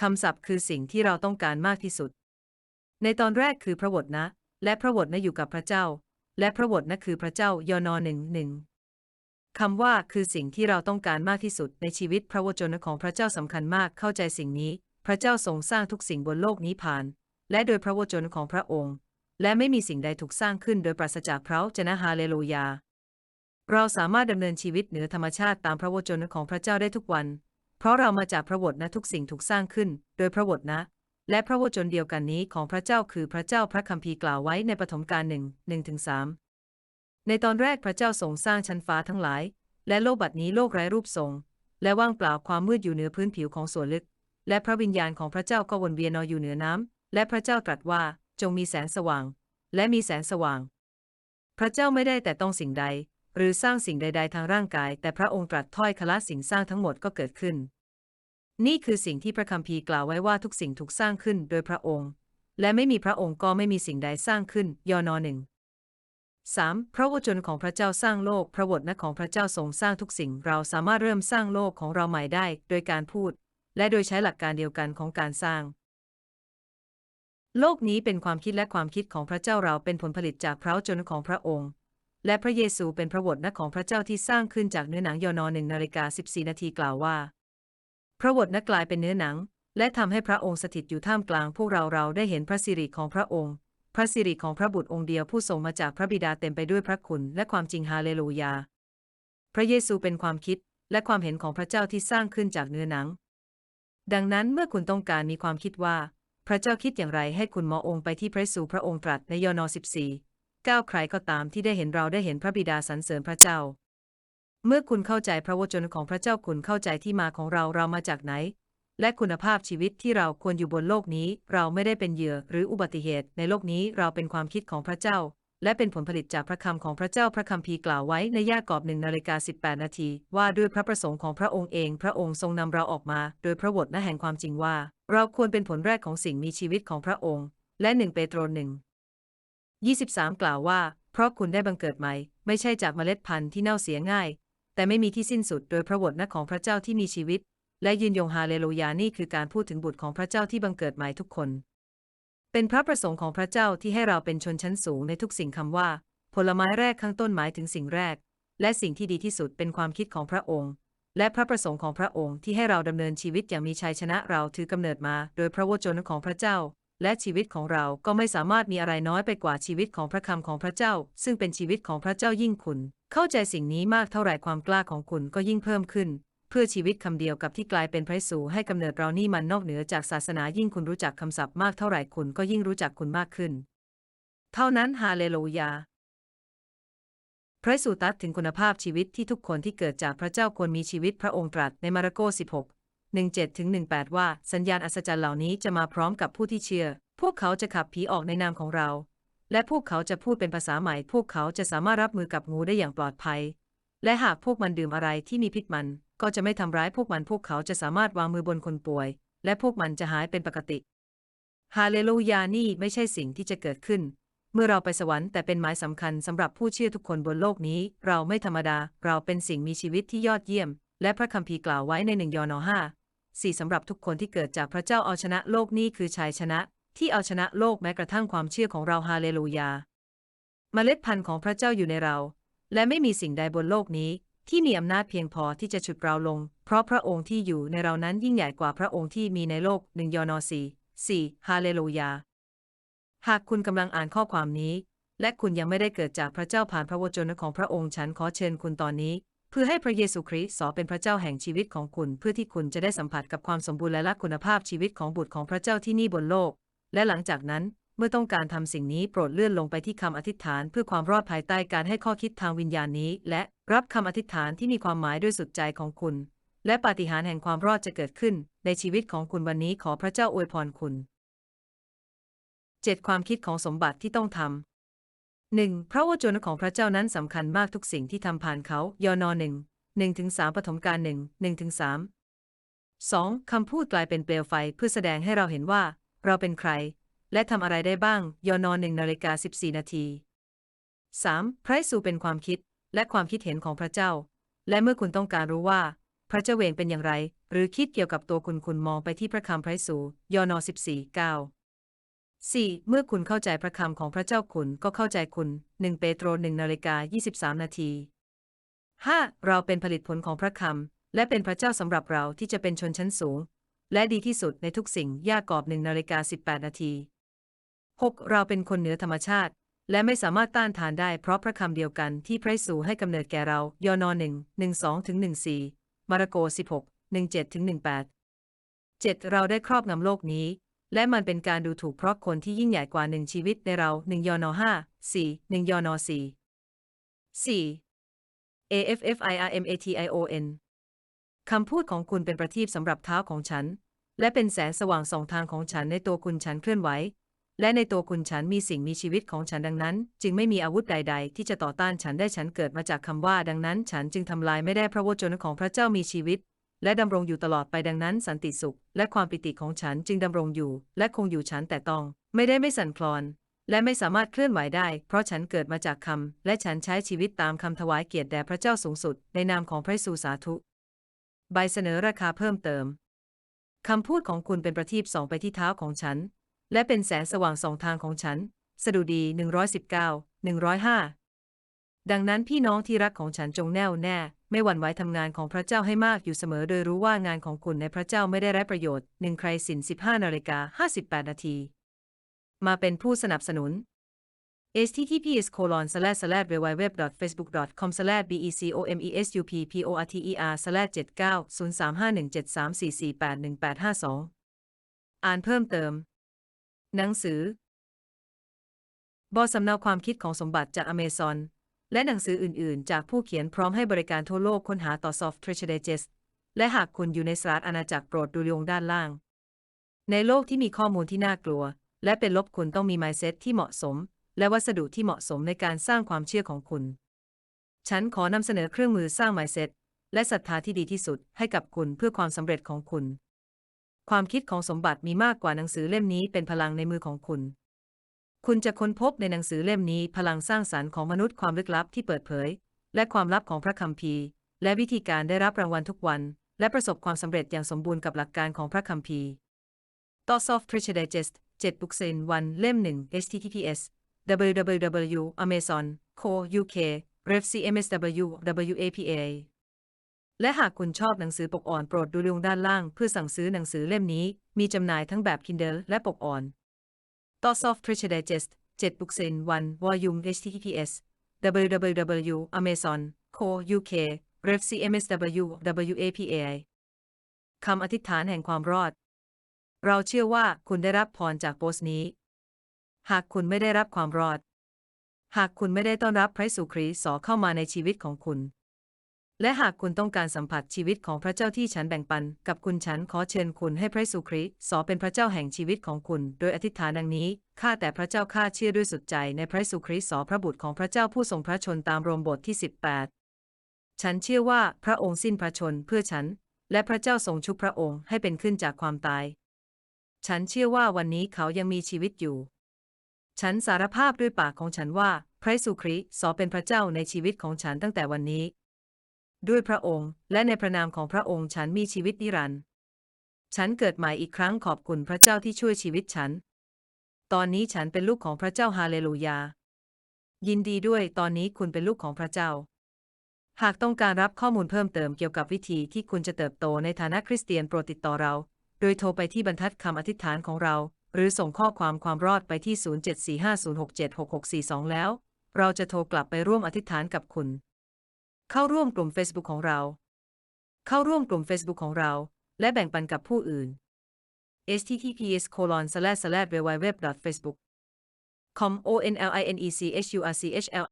คำศัพท์คือสิ่งที่เราต้องการมากที่สุด ในตอนแรกคือพระวจนะ และพระวจนะอยู่กับพระเจ้า และพระวจนะคือพระเจ้ายอนอหนึ่งหนึ่งคำว่าคือสิ่งที่เราต้องการมากที่สุดในชีวิตพระวจนะของพระเจ้าสำคัญมากเข้าใจสิ่งนี้ พระเจ้าทรงสร้างทุกสิ่งบนโลกนี้ผ่าน และโดยพระวจนะของพระองค์ และไม่มีสิ่งใดถูกสร้างขึ้นโดยปราศจากพระวจนะฮาเลลูยา เราสามารถดำเนินชีวิตเหนือธรรมชาติตามพระวจนะของพระเจ้าได้ทุกวัน เพราะเรามาจากพระวจนะทุกสิ่งถูกสร้างขึ้น โดยพระวจนะ และพระวจนเดียวกันนี้ของพระเจ้าคือพระเจ้าพระคัมภีร์กล่าวไว้ในปฐมกาลหนึ่งหนึ่งถึงสามในตอนแรกพระเจ้าทรงสร้างชั้นฟ้าทั้งหลาย และโลกบัดนี้โลกไร้รูปทรง และว่างเปล่าความมืดอยู่เหนือพื้นผิวของส่วนลึก และพระวิญญาณของพระเจ้าก็วนเวียนอยอยู่เหนือน้ำและพระเจ้าตรัสว่าจงมีแสงสว่าง และมีแสงสว่าง พระเจ้าไม่ได้แต่ต้องสิ่งใด หรือสร้างสิ่งใด ๆ ทางร่างกาย แต่พระองค์ตรัสถ้อยคละสิ่งสร้างทั้งหมดก็เกิดขึ้น นี่คือสิ่งที่พระคัมภีร์กล่าวไว้ว่าทุกสิ่งถูกสร้างขึ้นโดยพระองค์ และไม่มีพระองค์ก็ไม่มีสิ่งใดสร้างขึ้น ยอนอหนึ่ง 3. พระวจนของพระเจ้าสร้างโลก พระวจนะของพระเจ้าทรงสร้างทุกสิ่ง เราสามารถเริ่มสร้างโลกของเราใหม่ได้ โดยการพูด และโดยใช้หลักการเดียวกันของการสร้าง โลกนี้เป็นความคิดและความคิดของพระเจ้าเราเป็นผลผลิตจากพระวจนของพระองค์ และพระเยซูเป็นพระวจนะของพระเจ้าที่สร้างขึ้นจากเนื้อหนังยอนอหนึ่งนาฬิกา14นาทีกล่าวว่า พระวจนะกลายเป็นเนื้อหนัง และทำให้พระองค์สถิตอยู่ท่ามกลางพวกเราเราได้เห็นพระสิริของพระองค์ พระสิริของพระบุตรองค์เดียวผู้ทรงมาจากพระบิดาเต็มไปด้วยพระคุณและความจริงฮาเลลูยา พระเยซูเป็นความคิดและความเห็นของพระเจ้าที่สร้างขึ้นจากเนื้อหนัง ดังนั้นเมื่อคุณต้องการมีความคิดว่า พระเจ้าคิดอย่างไรให้คุณมององค์ไปที่พระเยซูพระองค์ตรัสในยอนอ14 9ใครก็ตามที่ได้เห็นเราได้เห็นพระบิดาสรรเสริญพระเจ้า เมื่อคุณเข้าใจพระวจนะของพระเจ้าคุณเข้าใจที่มาของเราเรามาจากไหน และคุณภาพชีวิตที่เราควรอยู่บนโลกนี้ เราไม่ได้เป็นเหยื่อหรืออุบัติเหตุ ในโลกนี้เราเป็นความคิดของพระเจ้า และเป็นผลผลิตจากพระคำของพระเจ้าพระคัมภีร์กล่าวไว้ในยากอบหนึ่งนาฬิกา18นาทีว่าด้วยพระประสงค์ของพระองค์เอง พระองค์ทรงนำเราออกมา โดยพระวจนะแห่งความจริงว่า เราควรเป็นผลแรกของสิ่งมีชีวิตของพระองค์ และหนึ่งเปโตรหนึ่ง 23 กล่าวว่า เพราะคุณได้บังเกิดใหม่ ไม่ใช่จากเมล็ดพันธุ์ที่เน่าเสียง่าย แต่ไม่มีที่สิ้นสุดโดยพระวจนะของพระเจ้าที่มีชีวิต และยืนยงฮาเลลูยานี่คือการพูดถึงบุตรของพระเจ้าที่บังเกิดใหม่ทุกคน เป็นพระประสงค์ของพระเจ้าที่ให้เราเป็นชนชั้นสูงในทุกสิ่งคำว่า ผลไม้แรกข้างต้นหมายถึงสิ่งแรก และสิ่งที่ดีที่สุดเป็นความคิดของพระองค์ และพระประสงค์ของพระองค์ที่ให้เราดำเนินชีวิตอย่างมีชัยชนะเราถือกำเนิดมา โดยพระวจนะของพระเจ้า และชีวิตของเราก็ไม่สามารถมีอะไรน้อยไปกว่าชีวิตของพระคำของพระเจ้า ซึ่งเป็นชีวิตของพระเจ้ายิ่งคุณ เข้าใจสิ่งนี้มากเท่าไหร่ความกล้าของคุณก็ยิ่งเพิ่มขึ้น เพื่อชีวิตคำเดียวกับที่กลายเป็นพระเยซูให้กำเนิดเรานี่มันนอกเหนือจากศาสนายิ่งคุณรู้จักคำศัพท์มากเท่าไหร่คุณก็ยิ่งรู้จักคุณมากขึ้น เท่านั้นฮาเลลูยาพระเยซูตัสถึงคุณภาพชีวิตที่ทุกคนที่เกิดจากพระเจ้าควรมีชีวิตพระองค์ตรัสในมาระโก 16 17ถึง18 ว่า สัญญาณอัศจรรย์เหล่านี้จะมาพร้อมกับผู้ที่เชื่อ พวกเขาจะขับผีออกในนามของเรา และพวกเขาจะพูดเป็นภาษาใหม่ พวกเขาจะสามารถรับมือกับงูได้อย่างปลอดภัย และหากพวกมันดื่มอะไรที่มีพิษมัน ก็จะไม่ทำร้ายพวกมัน พวกเขาจะสามารถวางมือบนคนป่วย และพวกมันจะหายเป็นปกติ ฮาเลลูยา นี่ไม่ใช่สิ่งที่จะเกิดขึ้น เมื่อเราไปสวรรค์แต่เป็นหมายสำคัญสำหรับผู้เชื่อทุกคนบนโลกนี้ เราไม่ธรรมดา เราเป็นสิ่งมีชีวิตที่ยอดเยี่ยม และพระคัมภีร์กล่าวไว้ในหนึ่งยอนห้า สี่สำหรับทุกคนที่เกิดจากพระเจ้าเอาชนะโลกนี้คือชัยชนะ ที่เอาชนะโลกแม้กระทั่งความเชื่อของเราฮาเลลูยา เมล็ดพันธุ์ของพระเจ้าอยู่ในเรา และไม่มีสิ่งใดบนโลกนี้ที่มีอำนาจเพียงพอที่จะฉุดเราลง เพราะพระองค์ที่อยู่ในเรานั้นยิ่งใหญ่กว่าพระองค์ที่มีในโลกหนึ่งยอนอสี่สี่ฮาเลลูยา หากคุณกำลังอ่านข้อความนี้ และคุณยังไม่ได้เกิดจากพระเจ้าผ่านพระวจนะของพระองค์ฉันขอเชิญคุณตอนนี้ เพื่อให้พระเยซูคริสต์สอเป็นพระเจ้าแห่งชีวิตของคุณ เพื่อที่คุณจะได้สัมผัสกับความสมบูรณ์และคุณภาพชีวิตของบุตรของพระเจ้าที่นี่บนโลก และหลังจากนั้นเมื่อต้องการทำสิ่งนี้โปรดเลื่อนลงไปที่คำอธิษฐาน เพื่อความรอดภายใต้การให้ข้อคิดทางวิญญาณนี้ และรับคำอธิษฐานที่มีความหมายด้วยสุดใจของคุณ และปาฏิหาริย์แห่งความรอดจะเกิดขึ้น ในชีวิตของคุณวันนี้ขอพระเจ้าอวยพรคุณ 7. ความคิดของสมบัติที่ต้องทำ 1. พระวจนะของพระเจ้านั้นสำคัญมากทุกสิ่งที่ทำผ่านเขายอนอหนึ่งหนึ่งถึงสามปฐมกาลหนึ่งหนึ่งถึงสามสองคำพูดกลายเป็นเปลวไฟเพื่อแสดงให้เราเห็นว่า เราเป็นใคร และทำอะไรได้บ้างยอนอหนึ่งนาฬิกาสิบสี่นาที 3. พระเยซูเป็นความคิดและความคิดเห็นของพระเจ้า และเมื่อคุณต้องการรู้ว่า พระเจ้าเวงเป็นอย่างไร หรือคิดเกี่ยวกับตัวคุณคุณมองไปที่พระคำพระเยซูยอนอ14 9 4. เมื่อคุณเข้าใจพระคำของพระเจ้าคุณก็เข้าใจคุณ 1 เปโตร1นาฬิกา23 นาที 5. เราเป็นผลิตผลของพระคำและเป็นพระเจ้าสำหรับเราที่จะเป็นชนชั้นสูง และดีที่สุดในทุกสิ่งยากอบ1นาฬิกา18 นาที 6. เราเป็นคนเหนือธรรมชาติ และไม่สามารถต้านทานได้เพราะพระคำเดียวกันที่พระเยซูให้กำเนิดแก่เรายอนอ1 12ถึง14 มาระโก 16 17ถึง18 7. เราได้ครอบงำโลกนี้ และมันเป็นการดูถูกเพราะคนที่ยิ่งใหญ่กว่าหนึ่งชีวิตในเรา1ยอนอ5 4 1ยอนอ4 4 AFFIRMATION คำพูดของคุณเป็นประทีปสำหรับเท้าของฉัน และเป็นแสงสว่างสองทางของฉันในตัวคุณฉันเคลื่อนไหว และในตัวคุณฉันมีสิ่งมีชีวิตของฉันดังนั้น จึงไม่มีอาวุธใด ๆ ที่จะต่อต้านฉันได้ฉันเกิดมาจากคำว่า ดังนั้น ฉันจึงทำลายไม่ได้พระวจนะของพระเจ้ามีชีวิต และดำรงอยู่ตลอดไปดังนั้นสันติสุข และความปิติของฉันจึงดำรงอยู่ และคงอยู่ฉันแต่ต้อง ไม่ได้ไม่สั่นคลอน และไม่สามารถเคลื่อนไหวได้ เพราะฉันเกิดมาจากคำและฉันใช้ชีวิตตามคำถวายเกียรติแด่พระเจ้าสูงสุด ในนามของพระเยซูสาธุใบเสนอราคาเพิ่มเติมคำพูดของคุณเป็นประทีปส่องไปที่เท้าของฉัน และเป็นแสงสว่างสองทางของฉัน สดุดี 119 105 ดังนั้นพี่น้องที่รักของฉันจงแน่วแน่ ไม่หวั่นไหวทำงานของพระเจ้าให้มากอยู่เสมอ โดยรู้ว่างานของคุณในพระเจ้าไม่ได้ไร้ประโยชน์หนึ่งใครสิน15นาฬิกา58 นาที มาเป็นผู้สนับสนุน https colon slash slash www facebook com slash becomesupporter slash 79 035173448185อ่านเพิ่มเติม หนังสือบอสำเนาความคิดของสมบัติจากอเมซอน และหนังสืออื่น ๆ จากผู้เขียนพร้อมให้บริการทั่วโลกค้นหาต่อ Soft Treasure Digest และหากคุณอยู่ในสหรัฐอาณาจักรโปรดดูลงด้านล่าง ในโลกที่มีข้อมูลที่น่ากลัว และเป็นลบคุณต้องมี mindset ที่เหมาะสม และวัสดุที่เหมาะสมในการสร้างความเชื่อของคุณ ฉันขอนำเสนอเครื่องมือสร้าง mindset และศรัทธาที่ดีที่สุดให้กับคุณเพื่อความสำเร็จของคุณ ความคิดของสมบัติมีมากกว่าหนังสือเล่มนี้เป็นพลังในมือของคุณ คุณจะค้นพบในหนังสือเล่มนี้พลังสร้างสรรค์ของมนุษย์ความลึกลับที่เปิดเผย และความลับของพระคัมภีร์ และวิธีการได้รับรางวัลทุกวัน และประสบความสำเร็จอย่างสมบูรณ์กับหลักการของพระคัมภีร์ต่อ Soft Treasure Digest 7 Books in 1เล่ม 1 https www amazon co uk ref cmsw wapa และหากคุณชอบหนังสือปกอ่อนโปรดดูลิงก์ด้านล่างเพื่อสั่งซื้อหนังสือเล่มนี้ มีจำหน่ายทั้งแบบ Kindle และปกอ่อน ต่อ Soft Treasure Digest 7 Books in 1 Volume https www amazon co uk ref cmsw wapa คำอธิษฐานแห่งความรอด เราเชื่อว่าคุณได้รับพรจากโพสต์นี้ หากคุณไม่ได้รับความรอด หากคุณไม่ได้ต้อนรับพระเยซูคริสต์เข้ามาในชีวิตของคุณ และหากคุณต้องการสัมผัสชีวิตของพระเจ้าที่ฉันแบ่งปัน กับคุณฉันขอเชิญคุณให้พระเยซูคริสต์เป็นพระเจ้าแห่งชีวิตของคุณ โดยอธิษฐานดังนี้ ข้าแต่พระเจ้าข้าเชื่อด้วยสุดใจในพระเยซูคริสต์พระบุตรของพระเจ้าผู้ทรงพระชนตามโรมบทที่ 18 ฉันเชื่อว่าพระองค์สิ้นพระชนเพื่อฉัน และพระเจ้าทรงชุบพระองค์ให้เป็นขึ้นจากความตาย ฉันเชื่อว่าวันนี้เขายังมีชีวิตอยู่ ฉันสารภาพด้วยปากของฉันว่า พระเยซูคริสต์เป็นพระเจ้าในชีวิตของฉันตั้งแต่วันนี้ ด้วยพระองค์ และในพระนามของพระองค์ฉันมีชีวิตนิรันดร์ฉันเกิดใหม่อีกครั้งขอบคุณพระเจ้าที่ช่วยชีวิตฉัน ตอนนี้ฉันเป็นลูกของพระเจ้าฮาเลลูยา ยินดีด้วยตอนนี้คุณเป็นลูกของพระเจ้า หากต้องการรับข้อมูลเพิ่มเติมเกี่ยวกับวิธีที่คุณจะเติบโตในฐานะคริสเตียนโปรดติดต่อเรา โดยโทรไปที่บรรทัดคำอธิษฐานของเรา หรือส่งข้อความความรอดไปที่ 0745067642 แล้ว เราจะโทรกลับไปร่วมอธิษฐานกับคุณ เข้าร่วมกลุ่ม Facebook ของเรา เข้าร่วมกลุ่ม Facebook ของเรา และแบ่งปันกับผู้อื่น https colon slash slash www facebook com onlinechurchl